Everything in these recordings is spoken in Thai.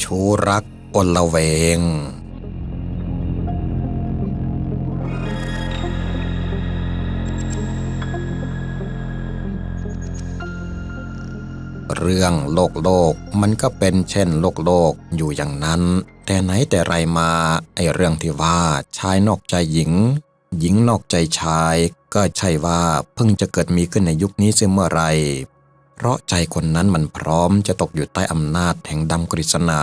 ชูรักอลละเวง เรื่องโลกโลกมันก็เป็นเช่นโลกโลกอยู่อย่างนั้น แต่ไหนแต่ไรมาไอเรื่องที่ว่าชายนอกใจหญิง หญิงนอกใจชายก็ใช่ว่าเพิ่งจะเกิดมีขึ้นในยุคนี้เสียเมื่อไร เพราะใจคนนั้นมันพร้อมจะตกอยู่ใต้อำนาจแห่งดำกฤษณา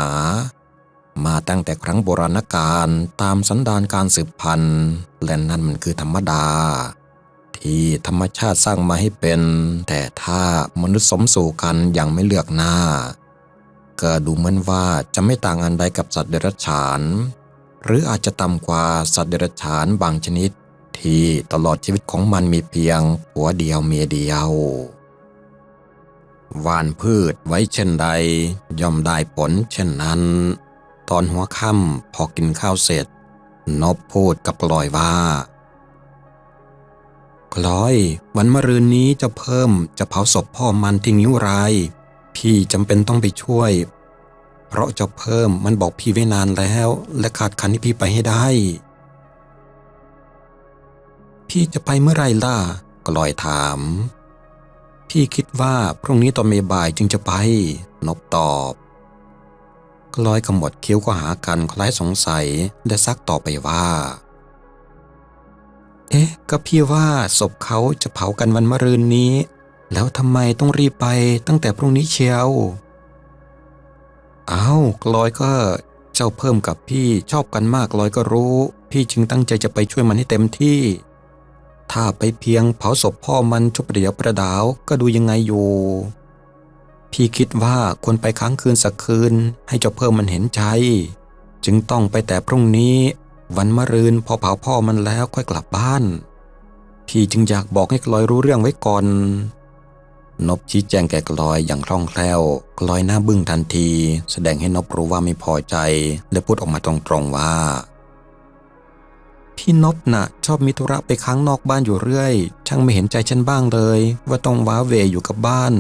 มาตั้งแต่ครั้งโบราณกาลตามสันดานการสืบพันธุ์และนั่นมันคือธรรมดา ที่ธรรมชาติสร้างมาให้เป็น แต่ถ้ามนุษย์สมสู่กันอย่างไม่เลือกหน้า ก็ดูเหมือนว่าจะไม่ต่างอันใดกับสัตว์เดรัจฉาน หรืออาจจะต่ำกว่าสัตว์เดรัจฉานบางชนิด ที่ตลอดชีวิตของมันมีเพียงผัวเดียวเมียเดียวหว่านพืชไว้เช่นใด ย่อมได้ผลเช่นนั้น ตอนหัวค่ำพอกินข้าวเสร็จ นบพูดกับกลอยว่า กลอย วันมะรืนนี้จะเพิ่มจะเผาศพพ่อมันที่นิ้วราย พี่จำเป็นต้องไปช่วย เพราะจะเพิ่มมันบอกพี่ไว้นานแล้ว และขาดคันที่พี่ไปให้ได้ พี่จะไปเมื่อไรล่ะกลอยถาม พี่คิดว่าพรุ่งนี้ตอนเมบ่ายจึงจะไป นบตอบกลอยขมวดคิ้วก็หากันคล้ายสงสัยและซักต่อไปว่า เอ๊ะ ก็พี่ว่าศพเขาจะเผากันวันมะรืนนี้ แล้วทำไมต้องรีบไปตั้งแต่พรุ่งนี้เชียวอ้าวกลอยก็เจ้าเพิ่มกับพี่ชอบกันมากลอยก็รู้ พี่จึงตั้งใจจะไปช่วยมันให้เต็มที่ ถ้าไปเพียงเผาศพพ่อมันชุบเดียวประดาวก็ดูยังไงอยู่ พี่คิดว่าควรไปค้างคืนสักคืนให้เจ้าเพิ่มมันเห็นใจ จึงต้องไปแต่พรุ่งนี้ วันมะรืนพอเผาพ่อมันแล้วค่อยกลับบ้าน พี่จึงอยากบอกให้กลอยรู้เรื่องไว้ก่อน นบชี้แจงแก่กลอยอย่างคล่องแคล่ว กลอยหน้าบึ้งทันที แสดงให้นบรู้ว่าไม่พอใจ และพูดออกมาตรงๆว่า พี่นบน่ะ ชอบมีธุระไปค้างนอกบ้านอยู่เรื่อย ช่างไม่เห็นใจฉันบ้างเลย ว่าต้องว้าเวอยู่กับบ้าน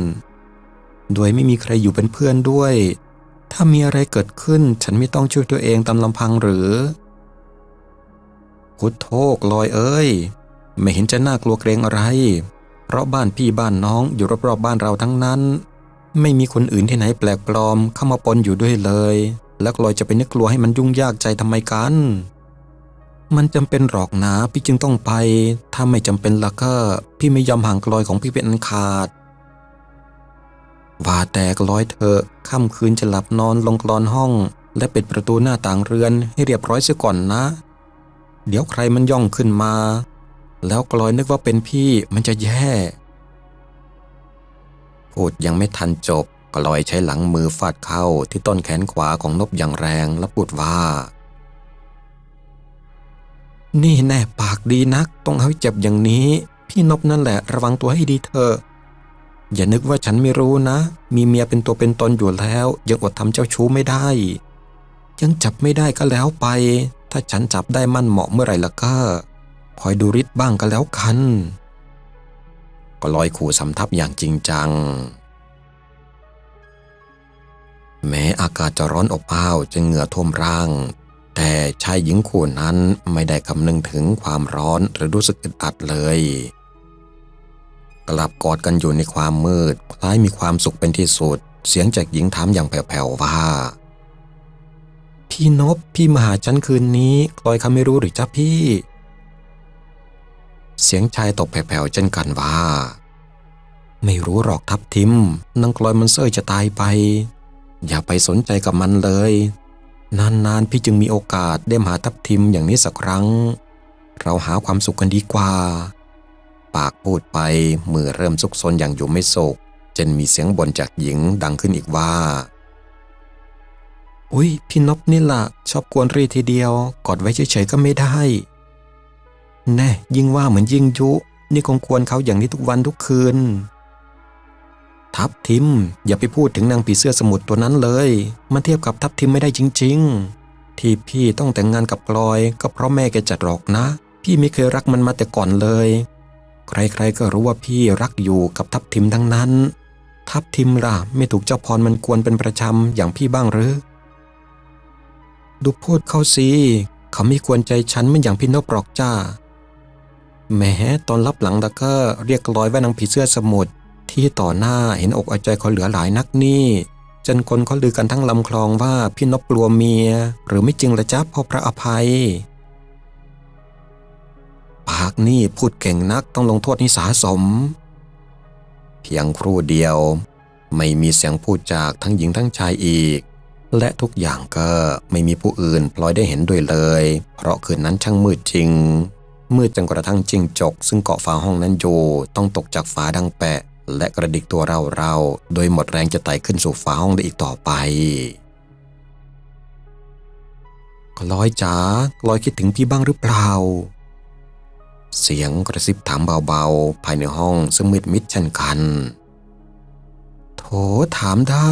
โดยไม่มีใครอยู่เป็นเพื่อนด้วย ถ้ามีอะไรเกิดขึ้นฉันไม่ต้องช่วยตัวเองตามลำพังหรือพุทโธกลอยเอ้ย ไม่เห็นจะน่ากลัวเกรงอะไร เพราะบ้านพี่บ้านน้องอยู่รอบๆบบ้านเราทั้งนั้น ไม่มีคนอื่นที่ไหนแปลกปลอมเข้ามาปนอยู่ด้วยเลย แล้วลอยจะไปนึกกลัวให้มันยุ่งยากใจทำไมกัน มันจำเป็นหรอกนะพี่จึงต้องไป ถ้าไม่จำเป็นละก็พี่ไม่ยอมห่างกลอยของพี่เป็นอันขาด ว่าแต่กลอยเถอค่ำคืนจะหลับนอนลงกรอนห้อง และปิดประตูหน้าต่างเรือนให้เรียบร้อยเสียก่อนนะ เดี๋ยวใครมันย่องขึ้นมา แล้วกลอยนึกว่าเป็นพี่มันจะแย่พูดยังไม่ทันจบกลอยใช้หลังมือฟาดเข้าที่ต้นแขนขวาของนบอย่างแรงและพูดว่า นี่แน่ปากดีนัก ต้องเอาให้เจ็บอย่างนี้ พี่นบนั่นแหละระวังตัวให้ดีเถอะอย่านึกว่าฉันไม่รู้นะ มีเมียเป็นตัวเป็นตนอยู่แล้ว ยังอดทำเจ้าชู้ไม่ได้ ยังจับไม่ได้ก็แล้วไป ถ้าฉันจับได้มั่นเหมาะเมื่อไหร่ละก็คอยดูฤทธิ์บ้างก็แล้วกัน ก็ลอยขู่สำทับอย่างจริงจัง แม้อากาศจะร้อนอบอ้าวจนเหงื่อท่วมร่าง แต่ชายหญิงคู่นั้นไม่ได้คำนึงถึงความร้อนหรือรู้สึกอึดอัดเลย กลับกอดกันอยู่ในความมืดคล้ายมีความสุขเป็นที่สุด เสียงจากหญิงถามอย่างแผ่วๆว่า พี่นบพี่มาหาฉันคืนนี้กลอยเขาไม่รู้หรือจ้าพี่ เสียงชายตกแผ่วๆเช่นกันว่า ไม่รู้หรอกทับทิมนางกลอยมันเซ่อจะตายไป อย่าไปสนใจกับมันเลย นานๆ พี่จึงมีโอกาสได้มาหาทับทิมอย่างนี้สักครั้ง เราหาความสุขกันดีกว่า ปากพูดไปมือเริ่มซุกซนอย่างอยู่ไม่สุขจนมีเสียงบ่นจากหญิงดังขึ้นอีกว่า อุ้ยพี่นบนี่ละชอบกวนรีทีเดียว กอดไว้เฉยๆก็ไม่ได้ แน่ยิ่งว่าเหมือนยิ่งยุ นี่คงควรเขาอย่างนี้ทุกวันทุกคืน ทับทิม อย่าไปพูดถึงนางผีเสื้อสมุทรตัวนั้นเลย มันเทียบกับทับทิมไม่ได้จริง ๆ ที่พี่ต้องแต่งงานกับกลอยก็เพราะแม่แกจัดหรอกนะ พี่ไม่เคยรักมันมาแต่ก่อนเลย ใครๆก็รู้ว่าพี่รักอยู่กับทัพทิมทั้งนั้น ทัพทิมล่ะไม่ถูกเจ้าพรมันกวนเป็นประจำอย่างพี่บ้างหรือ ดูพูดเข้าสิเขาไม่ควรใจฉันเหมือนอย่างพี่นบหรอกจ้าแม้ตอนรับหลังตะก็เรียกลอยว่านางผีเสื้อสมุทร ที่ต่อหน้าเห็นอกเอาใจเขาเหลือหลายนักนี่ จนคนเขาลือกันทั้งลำคลองว่าพี่นบกลัวเมีย หรือไม่จริงละจ๊ะพ่อพระอภัย ปากนี่พูดเก่งนักต้องลงโทษนิสาสม เพียงครู่เดียว ไม่มีเสียงพูดจากทั้งหญิงทั้งชายอีก และทุกอย่างก็ไม่มีผู้อื่นพลอยได้เห็นด้วยเลย เพราะคืนนั้นช่างมืดจริงมืดจนกระทั่งจิงจก ซึ่งเกาะฝาห้องนั้นอยู่ต้องตกจากฝาดังแปะ และกระดิกตัวเราๆ โดยหมดแรงจะไต่ขึ้นสู่ฝาห้องได้อีกต่อไปกลอยจ๋ากลอยคิดถึงพี่บ้างหรือเปล่า เสียงกระซิบถามเบาๆ ภายในห้องซึ่งมืดมิดเช่นกัน โถถามได้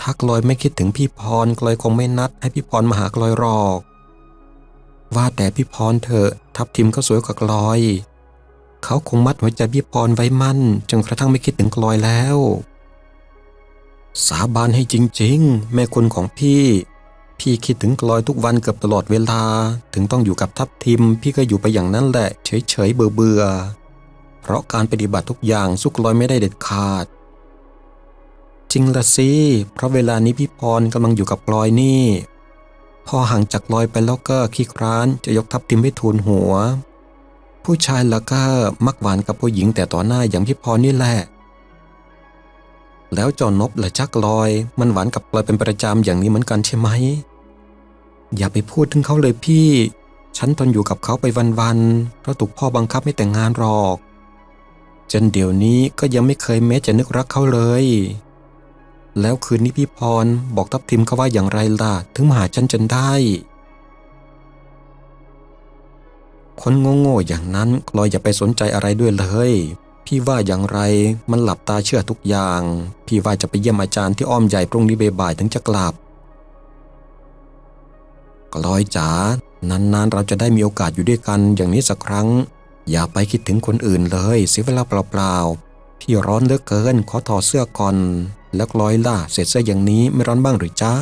ถ้ากลอยไม่คิดถึงพี่พรกลอยคงไม่นัด ให้พี่พรมาหากลอยหรอก ว่าแต่พี่พรเถอะทับทิมก็สวยกว่ากลอย เขาคงมัดหัวใจพี่พรไว้มั่นจนกระทั่งไม่คิดถึงกลอยแล้ว สาบานให้จริงๆ แม่คุณของพี่ พี่คิดถึงกลอยทุกวันเกือบตลอดเวลา ถึงต้องอยู่กับทัพทิม พี่ก็อยู่ไปอย่างนั้นแหละ เฉยๆเบื่อๆเพราะการปฏิบัติทุกอย่างสุกลอยไม่ได้เด็ดขาด จริงละสิเพราะเวลานี้พี่พรกำลังอยู่กับกลอยนี่ พอห่างจากกลอยไปแล้วก็ขี้คร้านจะยกทัพทิมให้ทูลหัว ผู้ชายแล้วก็มักหวานกับผู้หญิงแต่ต่อหน้าอย่างพี่พรนี่แหละ แล้วจอนบและจักลอย มันหวานกับกลอยเป็นประจำอย่างนี้เหมือนกันใช่ไหม อย่าไปพูดถึงเขาเลยพี่ ฉันทนอยู่กับเขาไปวันๆ เพราะถูกพ่อบังคับให้แต่งงานหรอก จนเดี๋ยวนี้ก็ยังไม่เคยแม้จะนึกรักเขาเลย แล้วคืนนี้พี่พรบอกทับทิมเขาว่าอย่างไรล่ะ ถึงมาหาฉันจนได้ คนโง่ๆอย่างนั้นกลอยอย่าไปสนใจอะไรด้วยเลย พี่ว่าอย่างไรมันหลับตาเชื่อทุกอย่าง พี่ว่าจะไปเยี่ยมอาจารย์ที่อ้อมใหญ่พรุ่งนี้บ่ายถึงจะกลับกลอยจ๋านานๆเราจะได้มีโอกาสอยู่ด้วยกันอย่างนี้สักครั้ง อย่าไปคิดถึงคนอื่นเลยเสียเวลาเปล่าๆพี่ร้อนเหลือเกินขอถอดเสื้อก่อน แล้วกลอยล่ะเสร็จซะอย่างนี้ไม่ร้อนบ้างหรือจ้า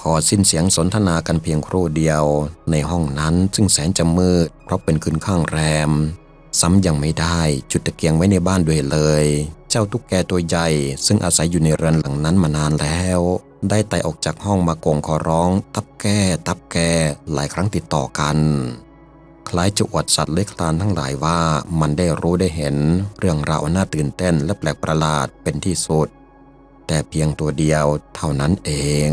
พอสิ้นเสียงสนทนากันเพียงครู่เดียว ในห้องนั้นซึ่งแสนจะมืด เพราะเป็นคืนข้างแรม ซ้ำยังไม่ได้จุดตะเกียงไว้ในบ้านด้วยเลย เจ้าตุ๊กแกตัวใหญ่ ซึ่งอาศัยอยู่ในเรือนหลังนั้นมานานแล้ว ได้ไต่ออกจากห้องมาโกงขอร้อง ตับแก้ตับแกหลายครั้งติดต่อกัน คล้ายจะอวดสัตว์เลื้อยคลานทั้งหลายว่ามันได้รู้ได้เห็น เรื่องราวน่าตื่นเต้นและแปลกประหลาดเป็นที่สุด แต่เพียงตัวเดียวเท่านั้นเอง